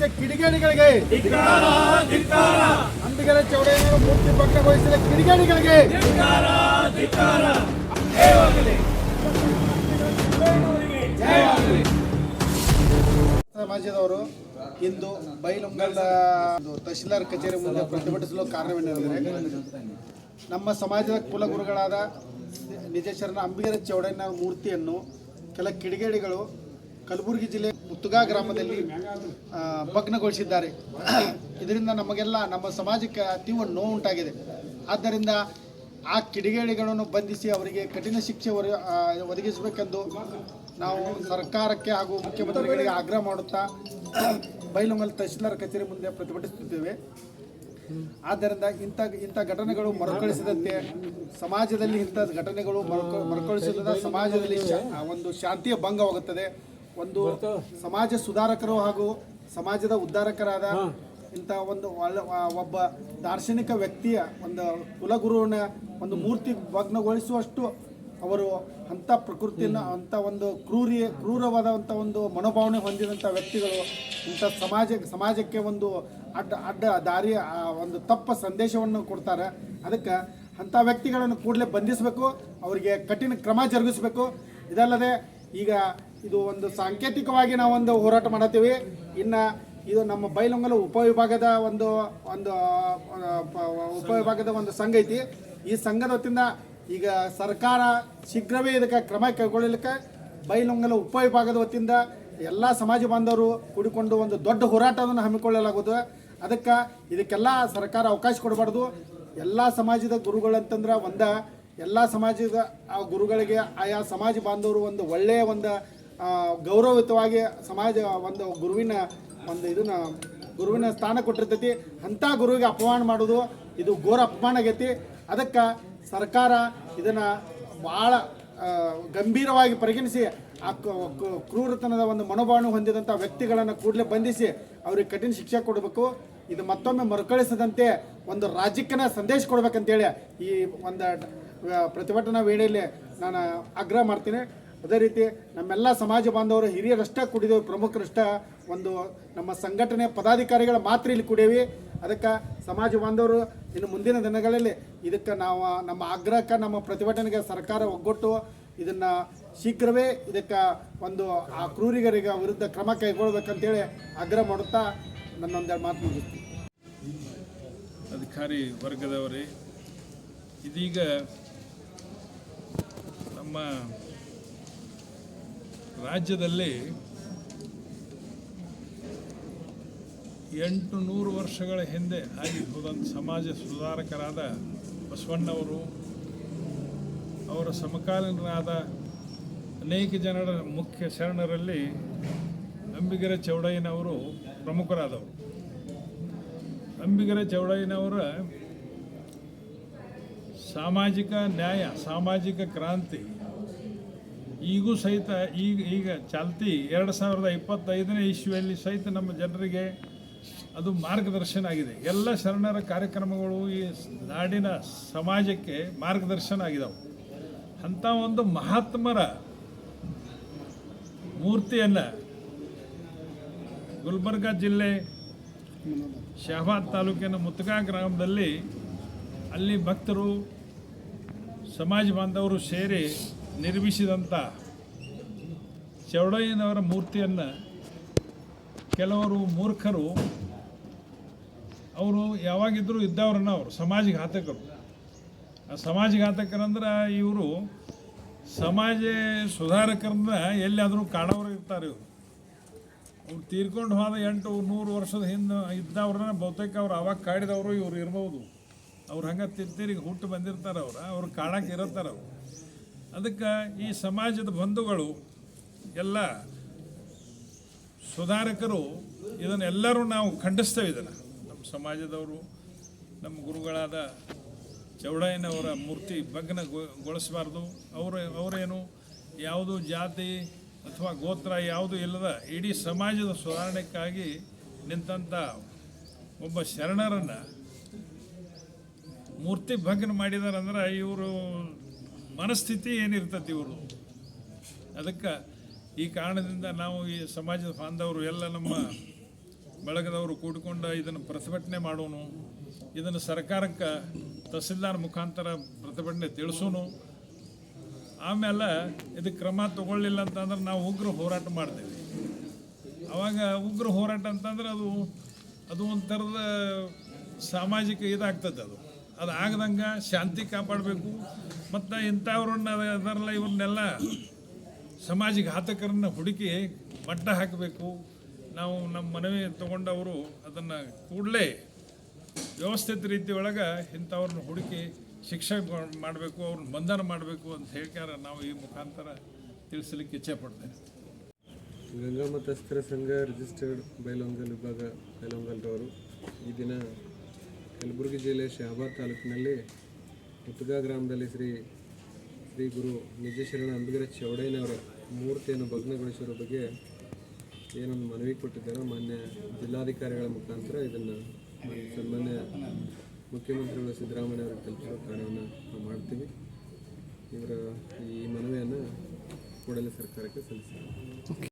ಭಗ್ನಗೊಳಿಸಿದ ಕಿಡಿಗೇಡಿಗಳಿಗೆ. ಅಂಬಿಗರ ಚೌಡಯ್ಯನವರು ಮೂರ್ತಿ ಭಗ್ನಗೊಳಿಸಿದ ಕಿಡಿಗೇಡಿಗಳಿಗೆ. ಸಮಾಜದವರು ಇಂದು ಬೈಲುಂಗಲ್ದ ಒಂದು ತಹಶೀಲ್ದಾರ್ ಕಚೇರಿ ಮುಂದೆ ಪ್ರತಿಭಟಿಸಲು ಕಾರಣವೇನೆಂದರೆ ನಮ್ಮ ಸಮಾಜದ ಕುಲಗುರುಗಳಾದ ನಿಜೇಶ್ವರನ ಅಂಬಿಗರ ಚೌಡಯ್ಯನ ಮೂರ್ತಿಯನ್ನು ಕೆಲ ಕಿಡಿಗೇಡಿಗಳು ಕಲಬುರಗಿ ಜಿಲ್ಲೆ ಮುತ್ತುಗಾ ಗ್ರಾಮದಲ್ಲಿ ಭಗ್ನಗೊಳಿಸಿದ್ದಾರೆ. ಇದರಿಂದ ನಮಗೆಲ್ಲ, ನಮ್ಮ ಸಮಾಜಕ್ಕೆ ತೀವ್ರ ನೋವು ಉಂಟಾಗಿದೆ. ಆದ್ದರಿಂದ ಆ ಕಿಡಿಗೇಡಿಗಳನ್ನು ಬಂಧಿಸಿ ಅವರಿಗೆ ಕಠಿಣ ಶಿಕ್ಷೆ ಒದಗಿಸಬೇಕೆಂದು ನಾವು ಸರ್ಕಾರಕ್ಕೆ ಹಾಗೂ ಮುಖ್ಯಮಂತ್ರಿಗಳಿಗೆ ಆಗ್ರಹ ಮಾಡುತ್ತಾ, ಬೈಲುಮಲ್ ತಹಶೀಲ್ದಾರ್ ಕಚೇರಿ ಮುಂದೆ ಪ್ರತಿಭಟಿಸುತ್ತಿದ್ದೇವೆ. ಆದ್ದರಿಂದ ಇಂಥ ಇಂಥ ಘಟನೆಗಳು ಮರುಕಳಿಸದಂತೆ ಸಮಾಜದಲ್ಲಿ ಇಂಥ ಘಟನೆಗಳು ಮರುಕ ಮರುಕಳಿಸಿದ ಸಮಾಜದಲ್ಲಿ ಒಂದು ಶಾಂತಿಯ ಭಂಗವಾಗುತ್ತದೆ. ಒಂದು ಸಮಾಜ ಸುಧಾರಕರು ಹಾಗೂ ಸಮಾಜದ ಉದ್ಧಾರಕರಾದ ಇಂಥ ಒಂದು ಒಬ್ಬ ದಾರ್ಶನಿಕ ವ್ಯಕ್ತಿಯ ಒಂದು ಕುಲಗುರುವಿನ ಒಂದು ಮೂರ್ತಿ ಭಗ್ನಗೊಳಿಸುವಷ್ಟು ಅವರು ಅಂಥ ಪ್ರಕೃತಿಯನ್ನು ಅಂಥ ಒಂದು ಕ್ರೂರಿ ಕ್ರೂರವಾದಂಥ ಒಂದು ಮನೋಭಾವನೆ ಹೊಂದಿದಂಥ ವ್ಯಕ್ತಿಗಳು ಇಂಥ ಸಮಾಜ ಸಮಾಜಕ್ಕೆ ಒಂದು ಅಡ್ಡ ಅಡ್ಡ ದಾರಿಯ ಒಂದು ತಪ್ಪ ಸಂದೇಶವನ್ನು ಕೊಡ್ತಾರೆ. ಅದಕ್ಕೆ ಅಂಥ ವ್ಯಕ್ತಿಗಳನ್ನು ಕೂಡಲೇ ಬಂಧಿಸಬೇಕು ಅವರಿಗೆ ಕಠಿಣ ಕ್ರಮ ಜರುಗಿಸಬೇಕು. ಇದಲ್ಲದೆ ಈಗ ಇದು ಒಂದು ಸಾಂಕೇತಿಕವಾಗಿ ನಾವೊಂದು ಹೋರಾಟ ಮಾಡತ್ತೀವಿ. ಇನ್ನು ಇದು ನಮ್ಮ ಬೈಲೊಂಗಲ ಉಪವಿಭಾಗದ ಒಂದು ಒಂದು ಉಪವಿಭಾಗದ ಒಂದು ಸಂಘ ಐತಿ. ಈ ಸಂಘದ ವತಿಯಿಂದ ಈಗ ಸರ್ಕಾರ ಶೀಘ್ರವೇ ಇದಕ್ಕೆ ಕ್ರಮ ಕೈಗೊಳ್ಳಲಿಕ್ಕೆ ಬೈಲೊಂಗಲ ಉಪವಿಭಾಗದ ವತಿಯಿಂದ ಎಲ್ಲ ಸಮಾಜ ಬಾಂಧವರು ಕೂಡಿಕೊಂಡು ಒಂದು ದೊಡ್ಡ ಹೋರಾಟವನ್ನು ಹಮ್ಮಿಕೊಳ್ಳಲಾಗುವುದು. ಅದಕ್ಕೆ ಇದಕ್ಕೆಲ್ಲ ಸರ್ಕಾರ ಅವಕಾಶ ಕೊಡಬಾರ್ದು. ಎಲ್ಲ ಸಮಾಜದ ಗುರುಗಳಂತಂದ್ರೆ ಒಂದು, ಎಲ್ಲ ಸಮಾಜದ ಆ ಗುರುಗಳಿಗೆ ಆಯಾ ಸಮಾಜ ಬಾಂಧವರು ಒಂದು ಒಳ್ಳೆಯ ಒಂದು ಗೌರವಯುತವಾಗಿ ಸಮಾಜ ಒಂದು ಗುರುವಿನ ಒಂದು ಇದನ್ನ, ಗುರುವಿನ ಸ್ಥಾನ ಕೊಟ್ಟಿರ್ತೈತಿ. ಅಂಥ ಗುರುವಿಗೆ ಅಪಮಾನ ಮಾಡೋದು ಇದು ಘೋರ ಅಪಮಾನ ಆಗೈತಿ. ಅದಕ್ಕೆ ಸರ್ಕಾರ ಇದನ್ನು ಭಾಳ ಗಂಭೀರವಾಗಿ ಪರಿಗಣಿಸಿ, ಆ ಕ್ರೂರತನದ ಒಂದು ಮನೋಭಾವನೆ ಹೊಂದಿದಂಥ ವ್ಯಕ್ತಿಗಳನ್ನು ಕೂಡಲೇ ಬಂಧಿಸಿ ಅವ್ರಿಗೆ ಕಠಿಣ ಶಿಕ್ಷೆ ಕೊಡಬೇಕು. ಇದು ಮತ್ತೊಮ್ಮೆ ಮರುಕಳಿಸದಂತೆ ಒಂದು ರಾಜ್ಯಕ್ಕನ ಸಂದೇಶ ಕೊಡ್ಬೇಕಂತೇಳಿ ಈ ಒಂದು ಪ್ರತಿಭಟನಾ ವೇಳೆಯಲ್ಲಿ ನಾನು ಆಗ್ರಹ ಮಾಡ್ತೀನಿ. ಅದೇ ರೀತಿ ನಮ್ಮೆಲ್ಲ ಸಮಾಜ ಬಾಂಧವರು ಹಿರಿಯರಷ್ಟೇ ಕುಡಿದೇವೆ ಪ್ರಮುಖರಷ್ಟ ಒಂದು ನಮ್ಮ ಸಂಘಟನೆ ಪದಾಧಿಕಾರಿಗಳು ಮಾತ್ರ ಇಲ್ಲಿ ಕುಡಿಯೇವಿ. ಅದಕ್ಕೆ ಸಮಾಜ ಬಾಂಧವರು ಇನ್ನು ಮುಂದಿನ ದಿನಗಳಲ್ಲಿ ಇದಕ್ಕೆ ನಾವು ನಮ್ಮ ಆಗ್ರಹಕ್ಕೆ ನಮ್ಮ ಪ್ರತಿಭಟನೆಗೆ ಸರ್ಕಾರ ಒಗ್ಗೊಟ್ಟು ಇದನ್ನು ಶೀಘ್ರವೇ ಇದಕ್ಕೆ ಒಂದು ಆ ಕ್ರೂರಿಗರಿಗೆ ವಿರುದ್ಧ ಕ್ರಮ ಕೈಗೊಳ್ಬೇಕಂತೇಳಿ ಆಗ್ರಹ ಮಾಡುತ್ತಾ ನನ್ನೊಂದೆರಡು ಮಾತು ಮುಗಿಸ್ತೀನಿ. ಅಧಿಕಾರಿ ವರ್ಗದವರೇ, ಇದೀಗ ನಮ್ಮ ರಾಜ್ಯದಲ್ಲಿ ಎಂಟು ನೂರು ವರ್ಷಗಳ ಹಿಂದೆ ಆಗಿ ಹೋದಂಥ ಸಮಾಜ ಸುಧಾರಕರಾದ ಬಸವಣ್ಣವರು, ಅವರ ಸಮಕಾಲೀನರಾದ ಅನೇಕ ಜನರ ಮುಖ್ಯ ಶರಣರಲ್ಲಿ ಅಂಬಿಗರ ಚೌಡಯ್ಯನವರು ಪ್ರಮುಖರಾದವರು. ಅಂಬಿಗರ ಚೌಡಯ್ಯನವರ ಸಾಮಾಜಿಕ ನ್ಯಾಯ, ಸಾಮಾಜಿಕ ಕ್ರಾಂತಿ ಈಗೂ ಸಹಿತ ಈಗ ಈಗ ಚಾಲ್ತಿ ಎರಡು ಸಾವಿರದ ಇಪ್ಪತ್ತೈದನೇ ಇಶ್ಯೂಯಲ್ಲಿ ಸಹಿತ ನಮ್ಮ ಜನರಿಗೆ ಅದು ಮಾರ್ಗದರ್ಶನ ಆಗಿದೆ. ಎಲ್ಲ ಶರಣರ ಕಾರ್ಯಕ್ರಮಗಳು ಈ ನಾಡಿನ ಸಮಾಜಕ್ಕೆ ಮಾರ್ಗದರ್ಶನ ಆಗಿದಾವೆ. ಅಂಥ ಒಂದು ಮಹಾತ್ಮರ ಮೂರ್ತಿಯನ್ನು ಗುಲ್ಬರ್ಗ ಜಿಲ್ಲೆ ಶಹಬಾದ್ ತಾಲೂಕಿನ ಮುತ್ಗಾ ಗ್ರಾಮದಲ್ಲಿ ಅಲ್ಲಿ ಭಕ್ತರು, ಸಮಾಜ ಬಾಂಧವರು ಸೇರಿ ನಿರ್ಮಿಸಿದಂಥ ಚೌಡಯ್ಯನವರ ಮೂರ್ತಿಯನ್ನು ಕೆಲವರು ಮೂರ್ಖರು, ಅವರು ಯಾವಾಗಿದ್ದರೂ ಇದ್ದವ್ರನ್ನ ಅವರು ಸಮಾಜಘಾತಕರು ಆ ಸಮಾಜಘಾತಕರಂದ್ರೆ ಇವರು ಸಮಾಜ ಸುಧಾರಕರನ್ನ ಎಲ್ಲಿಯಾದರೂ ಕಾಣೋರು ಇರ್ತಾರೆ ಇವರು. ಅವ್ರು ತೀರ್ಕೊಂಡು ಹೋದ ಎಂಟು ನೂರು ವರ್ಷದ ಹಿಂದೆ ಇದ್ದವ್ರನ್ನ ಬಹುತೇಕ ಅವ್ರು ಅವಾಗ ಕಾಡಿದವರು ಇವ್ರು ಇರ್ಬೋದು. ಅವ್ರು ಹಂಗೆ ತಿರ್ತಿರಿಗೆ ಹುಟ್ಟು ಬಂದಿರ್ತಾರೆ ಅವ್ರು ಅವ್ರು ಇರುತ್ತಾರೆ ಅವ್ರು. ಅದಕ್ಕೆ ಈ ಸಮಾಜದ ಬಂಧುಗಳು ಎಲ್ಲ ಸುಧಾರಕರು ಇದನ್ನೆಲ್ಲರೂ ನಾವು ಖಂಡಿಸ್ತೇವೆ ಇದನ್ನು. ನಮ್ಮ ಸಮಾಜದವರು, ನಮ್ಮ ಗುರುಗಳಾದ ಚೌಡಯ್ಯನವರ ಮೂರ್ತಿ ಭಗ್ನಗೊಳಿಸಬಾರ್ದು. ಅವರು, ಅವರೇನು ಯಾವುದು ಜಾತಿ ಅಥವಾ ಗೋತ್ರ ಯಾವುದು ಇಲ್ಲದ ಇಡೀ ಸಮಾಜದ ಸುಧಾರಣೆಗಾಗಿ ನಿಂತಂಥ ಒಬ್ಬ ಶರಣರನ್ನು ಮೂರ್ತಿ ಭಗ್ನ ಮಾಡಿದಾರಂದ್ರೆ ಇವರು ಮನಸ್ಥಿತಿ ಏನಿರ್ತತಿ ಇವರು ಅದಕ್ಕೆ ಈ ಕಾರಣದಿಂದ ನಾವು ಈ ಸಮಾಜದ ಬಾಂಧವರು ಎಲ್ಲ ನಮ್ಮ ಬಳಗದವರು ಕೂಡಿಕೊಂಡು ಇದನ್ನು ಪ್ರತಿಭಟನೆ ಮಾಡೋನು, ಇದನ್ನು ಸರ್ಕಾರಕ್ಕೆ ತಹಸೀಲ್ದಾರ್ ಮುಖಾಂತರ ಪ್ರತಿಭಟನೆ ತಿಳಿಸೋನು. ಆಮೇಲೆ ಇದಕ್ಕೆ ಕ್ರಮ ತಗೊಳ್ಳಿಲ್ಲ ಅಂತಂದ್ರೆ ನಾವು ಉಗ್ರ ಹೋರಾಟ ಮಾಡ್ತೇವೆ. ಆವಾಗ ಉಗ್ರ ಹೋರಾಟ ಅಂತಂದ್ರೆ ಅದು ಅದು ಒಂಥರದ ಸಾಮಾಜಿಕ ಇದಾಗ್ತದೆ ಅದು. ಅದು ಆಗದಂಗೆ ಶಾಂತಿ ಕಾಪಾಡಬೇಕು. ಮತ್ತು ಇಂಥವ್ರನ್ನ ಅದರಲ್ಲ ಇವ್ರನ್ನೆಲ್ಲ ಸಮಾಜಘಾತಕರನ್ನ ಹುಡುಕಿ ಮಟ್ಟ ಹಾಕಬೇಕು. ನಾವು ನಮ್ಮ ಮನವಿ ತಗೊಂಡವರು ಅದನ್ನು ಕೂಡಲೇ ವ್ಯವಸ್ಥಿತ ರೀತಿ ಒಳಗೆ ಇಂಥವ್ರನ್ನ ಹುಡುಕಿ ಶಿಕ್ಷೆ ಮಾಡಬೇಕು, ಅವ್ರನ್ನ ಬಂಧನ ಮಾಡಬೇಕು ಅಂತ ಹೇಳ್ಕಾರ ನಾವು ಈ ಮುಖಾಂತರ ತಿಳಿಸ್ಲಿಕ್ಕೆ ಇಚ್ಛೆ ಪಡ್ತೇವೆ ಗಂಗಾ ಮತಸ್ಥರ ಸಂಘ ರಿಜಿಸ್ಟರ್ಡ್ ಬೈಲೊಂಗಲ್ ವಿಭಾಗ ಬೈಲೊಂಗಲ್ರವರು ಈ ದಿನ ಕಲಬುರಗಿ ಜಿಲ್ಲೆ ಶಹಾಬಾದ್ ತಾಲೂಕಿನಲ್ಲಿ ಮುತ್ತುಗಾ ಗ್ರಾಮದಲ್ಲಿ ಶ್ರೀ ಶ್ರೀ ಗುರು ನಿಜಶರಣ ಅಂಬಿಗರ ಚೌಡಯ್ಯನವರ ಮೂರ್ತಿಯನ್ನು ಭಗ್ನಗೊಳಿಸಿರೋ ಬಗ್ಗೆ ಏನೊಂದು ಮನವಿ ಕೊಟ್ಟಿದ್ದಾರೋ ಮಾನ್ಯ ಜಿಲ್ಲಾಧಿಕಾರಿಗಳ ಮುಖಾಂತರ ಇದನ್ನು ಸನ್ಮಾನ್ಯ ಮುಖ್ಯಮಂತ್ರಿಗಳು ಸಿದ್ದರಾಮಯ್ಯ ಅವರಿಗೆ ತಲುಪಿಸೋ ಕಾರ್ಯವನ್ನು ನಾವು ಮಾಡ್ತೀವಿ. ಇವರ ಈ ಮನವಿಯನ್ನು ಕೂಡಲೇ ಸರ್ಕಾರಕ್ಕೆ ಸಲ್ಲಿಸ್ತೀವಿ.